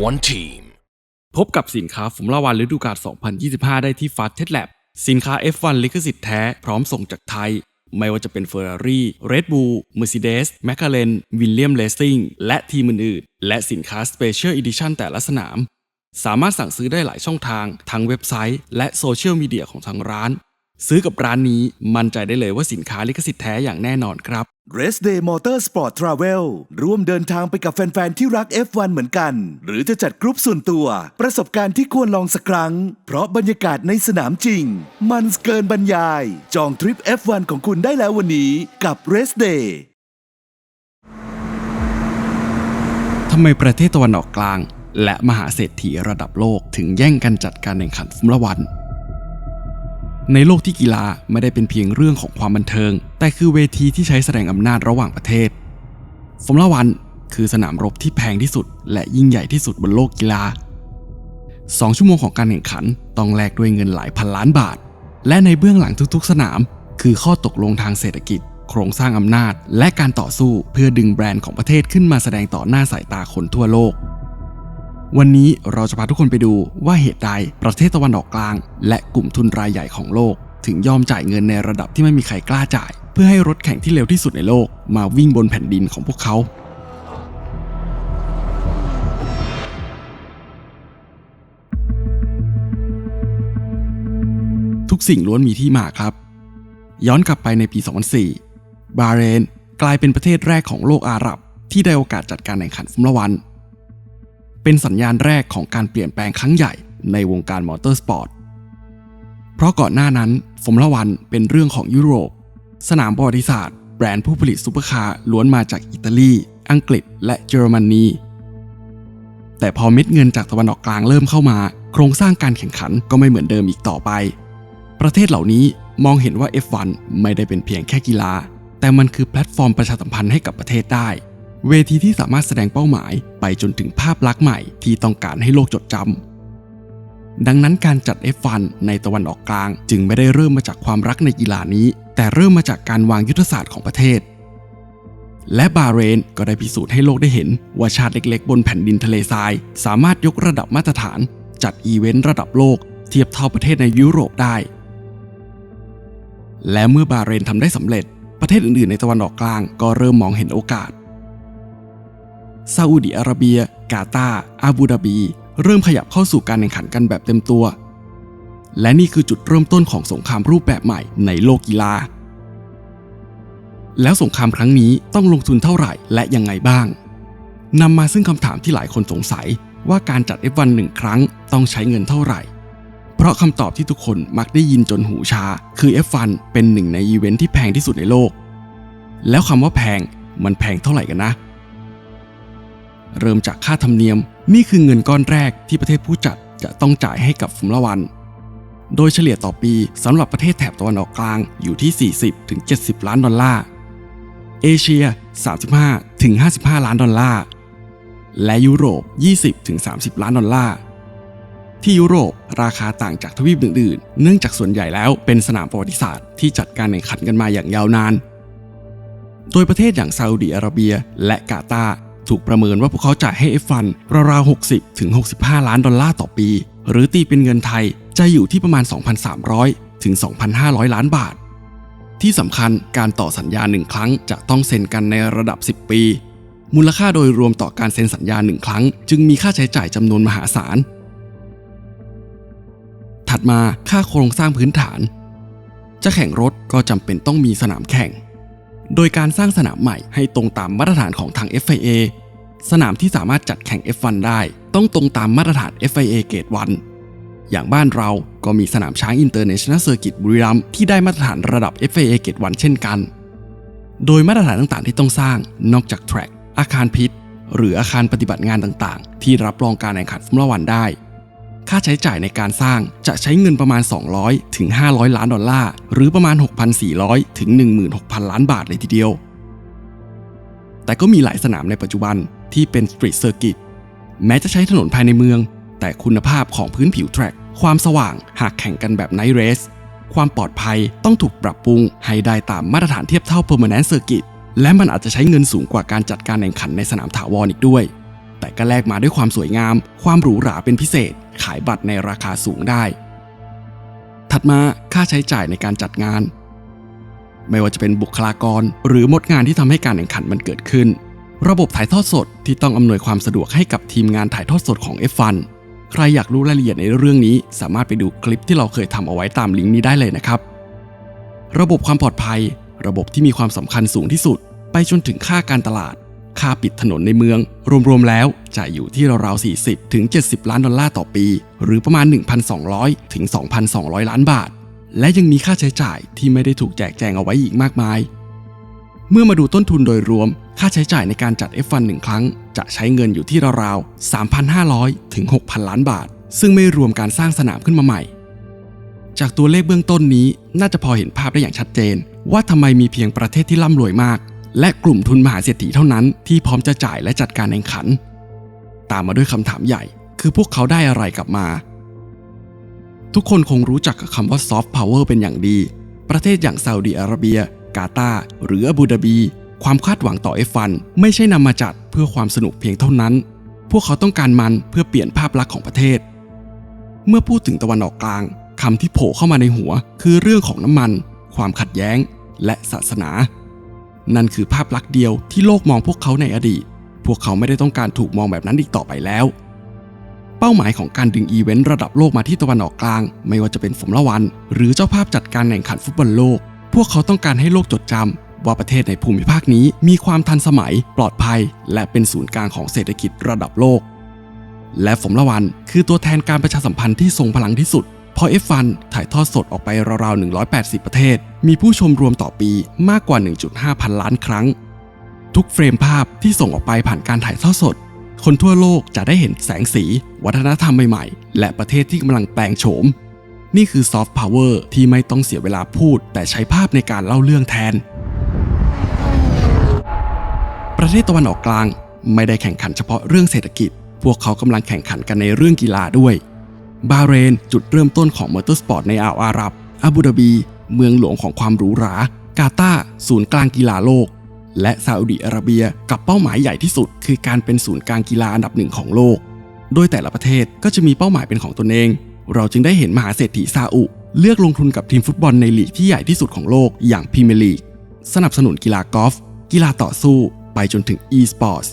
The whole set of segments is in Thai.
F1 Team. พบกับสินค้าฟุมลาวันฤดูกาล 2025 ได้ที่ Fast Test Lab สินค้า F1 ลิขสิทธิ์แท้ พร้อมส่งจากไทย ไม่ว่าจะเป็น Ferrari, Red Bull, Mercedes, McLaren, William Racing และทีมอื่นๆ และสินค้า Special Edition แต่ละสนาม สามารถสั่งซื้อได้หลายช่องทาง ทั้งเว็บไซต์ และโซเชียลมีเดียของทางร้าน ซื้อกับร้านนี้มั่นใจได้เลยว่าสินค้าลิขสิทธิ์แท้อย่างแน่นอนครับ Race Day Motor Sport Travel ร่วมเดินทางไปกับแฟน ๆ ที่รัก F1 เหมือนกัน หรือจะจัดกรุ๊ปส่วนตัว ประสบการณ์ที่ควรลองสักครั้ง เพราะบรรยากาศในสนามจริง มันเกินบรรยาย จองทริป F1 ของคุณได้แล้ววันนี้กับ Race Day ทำไมประเทศตะวันออกกลาง และมหาเศรษฐีระดับโลกถึงแย่งกันจัดการแข่งขันฟุมละวัน ในโลกที่กีฬาไม่ได้เป็นเพียงเรื่องของความบันเทิง แต่คือเวทีที่ใช้แสดงอำนาจระหว่างประเทศฟอร์มูล่าวันคือสนามรบที่แพงที่สุด และยิ่งใหญ่ที่สุดบนโลกกีฬา 2 ชั่วโมงของการแข่งขันต้องแลกด้วยเงินหลายพันล้านบาท และในเบื้องหลังทุกๆ สนาม คือข้อตกลงทางเศรษฐกิจ โครงสร้างอำนาจ และการต่อสู้เพื่อดึงแบรนด์ของประเทศขึ้นมาแสดงต่อหน้าสายตาคนทั่วโลก วันนี้เราจะพาทุกคนไปดูว่าเหตุใดประเทศตะวันออกกลาง และกลุ่มทุนรายใหญ่ของโลก ถึงยอมจ่ายเงินในระดับที่ไม่มีใครกล้าจ่าย เพื่อให้รถแข่งที่เร็วที่สุดในโลก มาวิ่งบนแผ่นดินของพวกเขาทุกสิ่งล้วนมีที่มาครับ ย้อนกลับไปในปี 2004 บาเรน กลายเป็นประเทศแรกของโลกอาหรับ ที่ได้โอกาสจัดการแข่งขันฟอร์มูล่าวัน เป็นสัญญาณแรกของการเปลี่ยนแปลงครั้งใหญ่ในวงการมอเตอร์สปอร์ต เพราะก่อนหน้านั้นฟอร์มูล่าวันเป็นเรื่องของยุโรป สนามประวัติศาสตร์แบรนด์ผู้ผลิตซูเปอร์คาร์ล้วนมาจากอิตาลี อังกฤษ และเยอรมนี แต่พอเม็ดเงินจากตะวันออกกลางเริ่มเข้ามา โครงสร้างการแข่งขันก็ไม่เหมือนเดิมอีกต่อไป ประเทศเหล่านี้มองเห็นว่า F1 ไม่ได้เป็นเพียงแค่กีฬา แต่มันคือแพลตฟอร์มประชาสัมพันธ์ให้กับประเทศได้ เวทีที่สามารถแสดงเป้าหมายไปจนถึงภาพลักษณ์ใหม่ที่ต้องการให้โลกจดจำ ดังนั้นการจัด F1 ในตะวันออกกลาง จึงไม่ได้เริ่มมาจากความรักในกีฬานี้ แต่เริ่มมาจากการวางยุทธศาสตร์ของประเทศ และบาเรนก็ได้พิสูจน์ให้โลกได้เห็น ว่าชาติเล็กๆ บนแผ่นดินทะเลทราย สามารถยกระดับมาตรฐาน จัดอีเวนต์ระดับโลก เทียบเท่าประเทศในยุโรปได้ และเมื่อบาเรนทำได้สำเร็จ ประเทศอื่นๆ ในตะวันออกกลางก็เริ่มมองเห็นโอกาส ซาอุดิอาระเบีย กาตาร์อาบูดาบี เริ่มขยับเข้าสู่การแข่งขันกันแบบเต็มตัว และนี่คือจุดเริ่มต้นของสงครามรูปแบบใหม่ในโลกกีฬา แล้วสงครามครั้งนี้ต้องลงทุนเท่าไหร่และยังไงบ้างนำมาซึ่งคำถามที่หลายคนสงสัยว่าการจัด F1 หนึ่งครั้งต้องใช้เงินเท่าไหร่ เพราะคำตอบที่ทุกคนมักได้ยินจนหูชา คือ F1 เป็นหนึ่งในอีเวนท์ที่แพงที่สุดในโลก แล้วคำว่าแพงมันแพงเท่าไหร่กันนะ เริ่มจากค่าธรรมเนียม นี่คือเงินก้อนแรกที่ประเทศผู้จัดจะต้องจ่ายให้กับฟอร์มูล่าวัน โดยเฉลี่ยต่อปีสำหรับประเทศแถบตะวันออกกลางอยู่ที่ 40-70 ล้านดอลลาร์ เอเชีย 35-55 ล้านดอลลาร์ และยุโรป 20-30 ล้านดอลลาร์ ที่ยุโรปราคาต่างจากทวีปอื่นๆ เนื่องจากส่วนใหญ่แล้วเป็นสนามประวัติศาสตร์ที่จัดการแข่งขันกันมาอย่างยาวนาน โดยประเทศอย่างซาอุดิอาระเบียและกาตาร์ ถูกประเมินว่าพวกเขาจ่ายให้ F1 ราวๆ60 ถึง 65 ล้านดอลลาร์ต่อปี หรือตีเป็นเงินไทยจะอยู่ที่ประมาณ 2,300 ถึง 2,500 ล้านบาท ที่สำคัญการต่อสัญญาหนึ่งครั้งจะต้องเซ็นกันในระดับ 10 ปี มูลค่าโดยรวมต่อการเซ็นสัญญาหนึ่งครั้ง จึงมีค่าใช้จ่ายจำนวนมหาศาล ถัดมาค่าโครงสร้างพื้นฐาน จะแข่งรถก็จำเป็นต้องมีสนามแข่งโดยการสร้างสนามใหม่ให้ตรงตามมาตรฐานของทาง FIA สนามที่สามารถจัดแข่ง F1 ได้ต้องตรงตามมาตรฐาน FIA เกรด1อย่างบ้านเราก็มีสนามช้าง International Circuit บุรีรัมย์ที่ได้มาตรฐานระดับ FIA เกรด1เช่นกัน โดยมาตรฐานต่างๆที่ต้องสร้างนอกจากแทร็กอาคารพิษหรืออาคารปฏิบัติงานต่างๆ ที่รับรองการแข่งขันฟอร์มูล่าวันได้ ค่าใช้จ่ายในการสร้างจะใช้เงินประมาณ 200 ถึง 500 ล้านดอลลาร์ หรือประมาณ 6,400 ถึง 16,000 ล้านบาทเลยทีเดียว แต่ก็มีหลายสนามในปัจจุบัน ที่เป็นสตรีทเซอร์กิตแม้จะใช้ถนนภายในเมือง แต่คุณภาพของพื้นผิวแทร็กความสว่างหากแข่งกันแบบไนท์เรส ความปลอดภัยต้องถูกปรับปรุงให้ได้ตามมาตรฐานเทียบเท่า Permanent Circuit และมันอาจจะใช้เงินสูงกว่าการจัดการแข่งขันในสนามถาวรอีกด้วย แต่ก็แลกมาด้วยความสวยงาม ความหรูหราเป็นพิเศษ ขายบัตรในราคาสูงได้ ถัดมาค่าใช้จ่ายในการจัดงาน ไม่ว่าจะเป็นบุคลากร หรือมดงานที่ทำให้การแข่งขันมันเกิดขึ้น ระบบถ่ายทอดสดที่ต้องอำนวยความสะดวกให้กับทีมงานถ่ายทอดสดของ F1 ใครอยากรู้รายละเอียดในเรื่องนี้ สามารถไปดูคลิปที่เราเคยทำเอาไว้ตามลิงก์นี้ได้เลยนะครับ ระบบความปลอดภัย ระบบที่มีความสำคัญสูงที่สุด ไปจนถึงค่าการตลาด ค่าปิดถนนในเมือง รวมๆแล้วจะอยู่ที่ราวๆ 40 ถึง 70 ล้านดอลลาร์ต่อปี หรือประมาณ 1,200 ถึง 2,200 ล้านบาท และยังมีค่าใช้จ่ายที่ไม่ได้ถูกแจกแจงเอาไว้อีกมากมาย เมื่อมาดูต้นทุนโดยรวม ค่าใช้จ่ายในการจัด F1 หนึ่งครั้ง จะใช้เงินอยู่ที่ราวๆ 3,500 ถึง 6,000 ล้านบาท ซึ่งไม่รวมการสร้างสนามขึ้นมาใหม่ จากตัวเลขเบื้องต้นนี้น่าจะพอเห็นภาพได้อย่างชัดเจน ว่าทำไมมีเพียงประเทศที่ร่ำรวยมาก และกลุ่มทุนมหาเศรษฐีเท่านั้นที่พร้อมจะจ่ายและจัดการแข่งขัน ตามมาด้วยคำถามใหญ่ คือพวกเขาได้อะไรกลับมา ทุกคนคงรู้จักกับคำว่าซอฟต์พาวเวอร์เป็นอย่างดี ประเทศอย่างซาอุดีอาระเบีย กาตาร์หรืออาบูดาบี ความคาดหวังต่อ F1 ไม่ใช่นำมาจัดเพื่อความสนุกเพียงเท่านั้น พวกเขาต้องการมันเพื่อเปลี่ยนภาพลักษณ์ของประเทศ เมื่อพูดถึงตะวันออกกลางคำที่โผล่เข้ามาในหัว คือเรื่องของน้ำมัน ความขัดแย้ง และศาสนา นั่นคือภาพลักษณ์เดียวที่โลกมองพวกเขาในอดีต พวกเขาไม่ได้ต้องการถูกมองแบบนั้นอีกต่อไปแล้ว เป้าหมายของการดึงอีเวนต์ระดับโลกมาที่ตะวันออกกลาง ไม่ว่าจะเป็นฟอร์มูล่าวัน หรือเจ้าภาพจัดการแข่งขันฟุตบอลโลก พวกเขาต้องการให้โลกจดจำ ว่าประเทศในภูมิภาคนี้มีความทันสมัย ปลอดภัย และเป็นศูนย์กลางของเศรษฐกิจระดับโลก และฟอร์มูล่าวันคือตัวแทนการประชาสัมพันธ์ที่ทรงพลังที่สุดเพราะ F1 ถ่ายทอดสดออกไปราวๆ 180 ประเทศ มีผู้ชมรวมต่อปีมากกว่า 1.5 พันล้านครั้ง ทุกเฟรมภาพที่ส่งออกไปผ่านการถ่ายทอดสด คนทั่วโลกจะได้เห็นแสงสี วัฒนธรรมใหม่ๆ และประเทศที่กำลังแปลงโฉม นี่คือซอฟต์พาวเวอร์ที่ไม่ต้องเสียเวลาพูด แต่ใช้ภาพในการเล่าเรื่องแทน ประเทศตะวันออกกลาง ไม่ได้แข่งขันเฉพาะเรื่องเศรษฐกิจ พวกเขากำลังแข่งขันกันในเรื่องกีฬาด้วย บาเรน จุดเริ่มต้นของมอเตอร์สปอร์ตในอ่าวอาหรับอาบูดาบี เมืองหลวงของความหรูหรากาตาร์ศูนย์กลางกีฬาโลก และซาอุดิอาระเบียกับเป้าหมายใหญ่ที่สุด คือการเป็นศูนย์กลางกีฬาอันดับหนึ่งของโลก โดยแต่ละประเทศก็จะมีเป้าหมายเป็นของตนเอง เราจึงได้เห็นมหาเศรษฐีซาอุ เลือกลงทุนกับทีมฟุตบอลในลีกที่ใหญ่ที่สุดของโลกอย่างพรีเมียร์ลีกสนับสนุนกีฬากอล์ฟกีฬาต่อสู้ จนถึง e-sports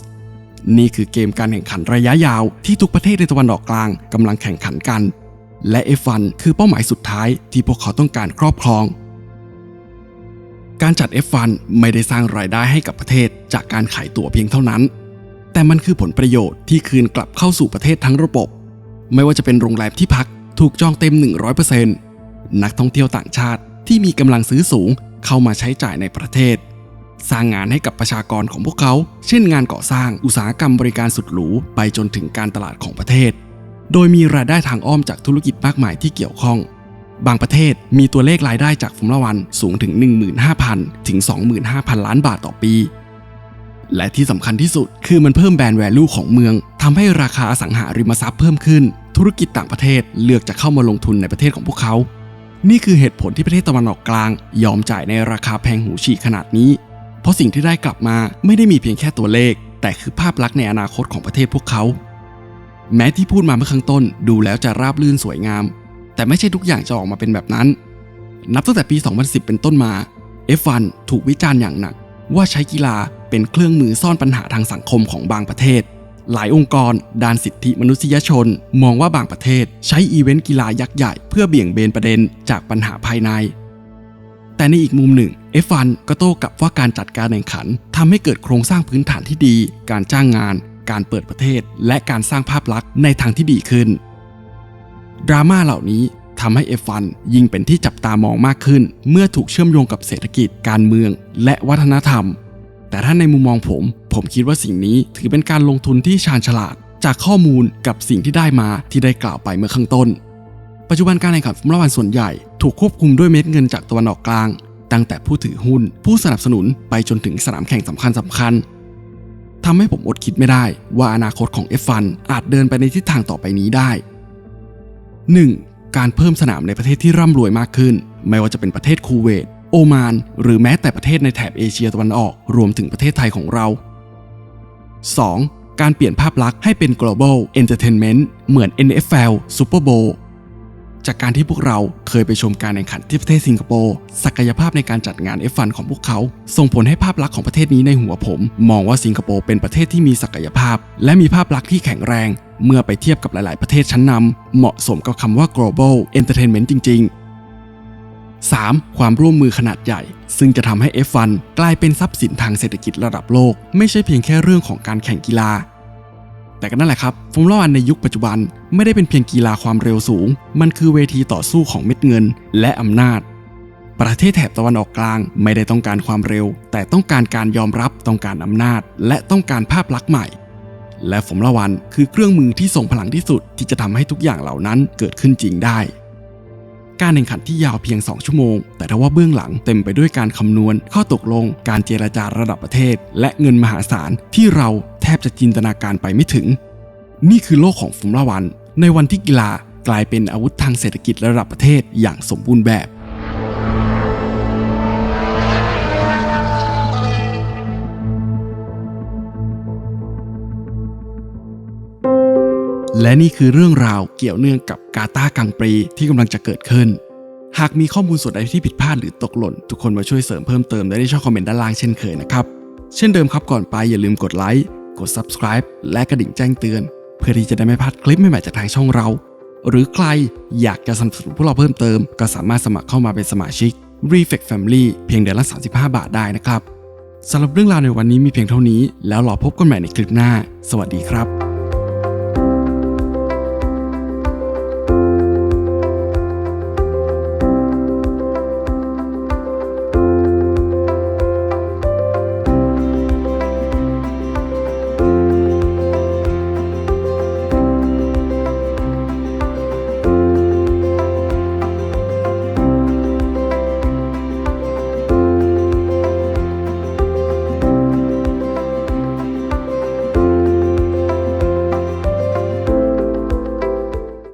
นี่คือเกมการแข่งขันระยะยาวที่ทุกประเทศในตะวันออกกลางกำลังแข่งขันกัน และ F1 คือเป้าหมายสุดท้ายที่พวกเขาต้องการครอบครอง การจัด F1 ไม่ได้สร้างรายได้ให้กับประเทศจากการขายตั๋วเพียงเท่านั้น แต่มันคือผลประโยชน์ที่คืนกลับเข้าสู่ประเทศทั้งระบบ ไม่ว่าจะเป็นโรงแรมที่พักถูกจองเต็ม 100%นักท่องเที่ยวต่างชาติที่มีกำลังซื้อสูงเข้ามาใช้จ่ายในประเทศ สร้างงานให้กับประชากรของพวกเขา เช่นงานก่อสร้างอุตสาหกรรมบริการสุดหรู ไปจนถึงการตลาดของประเทศ โดยมีรายได้ทางอ้อมจากธุรกิจมากมายที่เกี่ยวข้อง บางประเทศมีตัวเลขรายได้จากฟอร์มูล่าวันสูงถึง 15,000 ถึง 25,000 ล้านบาทต่อปี และที่สำคัญที่สุดคือมันเพิ่มแบรนด์แวลูของเมืองทำให้ราคาอสังหาริมทรัพย์เพิ่มขึ้น ธุรกิจต่างประเทศเลือกจะเข้ามาลงทุนในประเทศของพวกเขานี่คือเหตุผลที่ประเทศตะวันออกกลาง ยอมจ่ายในราคาแพงหูฉีกขนาดนี้ ราะสิ่งที่ได้กลับมาไม่ได้มีเพียงแค่ตัวเลข แต่คือภาพลักษณ์ในอนาคตของประเทศพวกเขา แม้ที่พูดมาเมื่อข้างต้นดูแล้วจะราบรื่นสวยงาม แต่ไม่ใช่ทุกอย่างจะออกมาเป็นแบบนั้น นับตั้งแต่ปี 2010 เป็นต้นมา F1 ถูกวิจารณ์อย่างหนัก ว่าใช้กีฬาเป็นเครื่องมือซ่อนปัญหาทางสังคมของบางประเทศ หลายองค์กร ด้านสิทธิมนุษยชน มองว่าบางประเทศ ใช้อีเวนต์กีฬายักษ์ใหญ่เพื่อเบี่ยงเบนประเด็นจากปัญหาภายใน แต่ในอีกมุมหนึ่ง F1 ก็โต้กับว่าการจัดการแข่งขันทำให้เกิดโครงสร้างพื้นฐานที่ดี การจ้างงาน การเปิดประเทศ และการสร้างภาพลักษณ์ในทางที่ดีขึ้น ดราม่าเหล่านี้ทำให้ F1 ยิ่งเป็นที่จับตามองมากขึ้น เมื่อถูกเชื่อมโยงกับเศรษฐกิจการเมือง และวัฒนธรรม แต่ถ้าในมุมมองผม ผมคิดว่าสิ่งนี้ถือเป็นการลงทุนที่ชาญฉลาด จากข้อมูลกับสิ่งที่ได้มาที่ได้กล่าวไปเมื่อข้างต้น ปัจจุบันการแข่งขันฟอร์มูล่าวันส่วนใหญ่ ถูกควบคุมด้วยเม็ดเงินจากตะวันออกกลาง ตั้งแต่ผู้ถือหุ้น ผู้สนับสนุนไปจนถึงสนามแข่งสำคัญสำคัญทำให้ผมอดคิดไม่ได้ว่าอนาคตของ F1 อาจเดินไปในทิศทางต่อไปนี้ได้ 1. การเพิ่มสนามในประเทศที่ร่ำรวยมากขึ้น ไม่ว่าจะเป็นประเทศคูเวต โอมาน หรือแม้แต่ประเทศในแถบเอเชียตะวันออก รวมถึงประเทศไทยของเรา 2. การเปลี่ยนภาพลักษณ์ให้เป็น global entertainment เหมือน NFL Super Bowl จากการที่พวกเราเคยไปชมการแข่งขันที่ประเทศสิงคโปร์ศักยภาพในการจัดงาน F1 ของพวกเขา ส่งผลให้ภาพลักษณ์ของประเทศนี้ในหัวผม มองว่าสิงคโปร์เป็นประเทศที่มีศักยภาพ และมีภาพลักษณ์ที่แข็งแรง เมื่อไปเทียบกับหลาย ๆ ประเทศชั้นนำเหมาะสมกับคำว่า global entertainment จริง ๆ 3. ความร่วมมือขนาดใหญ่ ซึ่งจะทำให้ F1 กลายเป็นทรัพย์สินทางเศรษฐกิจระดับโลก ไม่ใช่เพียงแค่เรื่องของการแข่งกีฬา แต่ก็นั่นแหละครับฟุตบอลในยุคปัจจุบันไม่ได้เป็นเพียงกีฬาความเร็วสูง มันคือเวทีต่อสู้ของเม็ดเงิน และอำนาจ ประเทศแถบตะวันออกกลางไม่ได้ต้องการความเร็ว แต่ต้องการการยอมรับต้องการอำนาจ และต้องการภาพลักษณ์ใหม่ และฟอร์มูล่าวันคือเครื่องมือที่ส่งพลังที่สุดที่จะทำให้ทุกอย่างเหล่านั้นเกิดขึ้นจริงได้ การแข่งขันที่ยาวเพียง 2 ชั่วโมง แต่ทว่าเบื้องหลังเต็มไปด้วยการคำนวณ ข้อตกลง การเจรจาระดับประเทศ และเงินมหาศาลที่เราแทบจะจินตนาการไปไม่ถึง นี่คือโลกของฟุมละวัน ในวันที่กีฬากลายเป็นอาวุธทางเศรษฐกิจระดับประเทศอย่างสมบูรณ์แบบ และนี่คือเรื่องราวเกี่ยวเนื่องกับกาตาร์กังปรีที่กำลังจะเกิดขึ้น หากมีข้อมูลส่วนใดที่ผิดพลาดหรือตกหล่น ทุกคนมาช่วยเสริมเพิ่มเติมได้ที่ช่องคอมเมนต์ด้านล่างเช่นเคยนะครับ เช่นเดิมครับก่อนไปอย่าลืมกดไลค์กด subscribe และกระดิ่งแจ้งเตือน เพื่อที่จะได้ไม่พลาดคลิปใหม่ๆจากทางช่องเรา หรือใครอยากจะสนับสนุนพวกเราเพิ่มเติม ก็สามารถสมัครเข้ามาเป็นสมาชิก r e f e c t Family เพียงเดือนละ 35 บาทได้นะครับสำหรับเรื่องราวในวันนี้มีเพียงเท่านี้ แล้วรอพบกันใหม่ในคลิปหน้า สวัสดีครับ